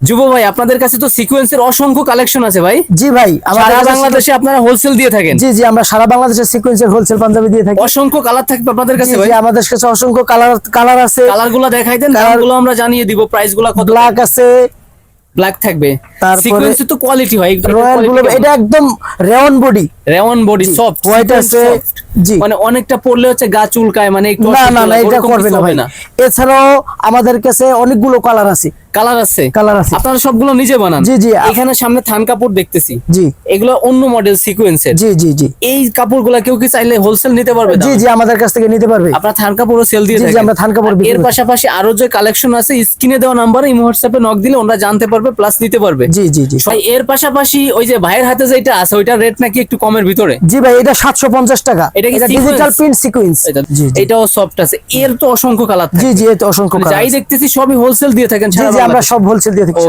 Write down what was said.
যুব ভাই আপনাদের কাছে তো সিকোয়েন্সের অসংখ্য কালেকশন আছে ভাই। জি ভাই সারা বাংলাদেশে আপনারা হোলসেল দিয়ে থাকেন। জি জি আমরা সারা বাংলাদেশের সিকোয়েন্সের হোলসেল পাঞ্জাবি দিয়ে থাকি। অসংখ্য কালার থাকবে আপনাদের কাছে ভাই। আমাদের কাছে অসংখ্য কালার কালার আছে। কালারগুলো দেখাই দেন দামগুলো আমরা জানিয়ে দিব প্রাইসগুলো কত ব্ল্যাক আছে। ব্ল্যাক থাকবে। তারপরে- তো কোয়ালিটি হয় রয়্যাল এটা একদম rayon body rayon body soft white আছে। মানে অনেকটা পড়লে হচ্ছে গা চুলকায় মানে না না না এটা করবে না ভাই। এছাড়াও আমাদের কাছে অনেকগুলো কালার আছে। কালার আছে? কালার আছে। আপনারা সবগুলো নিজে বানান। জি, জি। এখানে সামনে থান কাপড় দেখতেছি। জি। এগুলো অন্য মডেল সিকোয়েন্সের জি জি জি। এই কাপড়গুলো কেউ কি চাইলে হোলসেল নিতে পারবে জি জি আমাদের কাছ থেকে নিতে পারবে। আপনার থান কাপড়ও সেল দিয়ে জি, আমরা থান কাপড় এর পাশাপাশি আরও যে কালেকশন আছে স্ক্রিনে দেওয়া নাম্বার এই হোয়াটসঅ্যাপে নক দিলে ওরা জানতে পারবে প্লাস নিতে পারবে। জি জি জি। ভাই এর পাশাপাশি ওই যে ভাইয়ের হাতে যেটা আছে ওইটার রেট নাকি একটু কমের ভিতরে? জি ভাই এটা সাতশো পঞ্চাশ টাকা। এটা এটা? ডিজিটাল প্রিন্ট সিকোয়েন্স এটাও সফট আছে। এর তো অসংখ্য কালার জি জি এতে অসংখ্য কালার যাই দেখতেছি সবই হোলসেল দিয়ে থাকেন জি জি আমরা সব হোলসেল দিয়ে থাকি।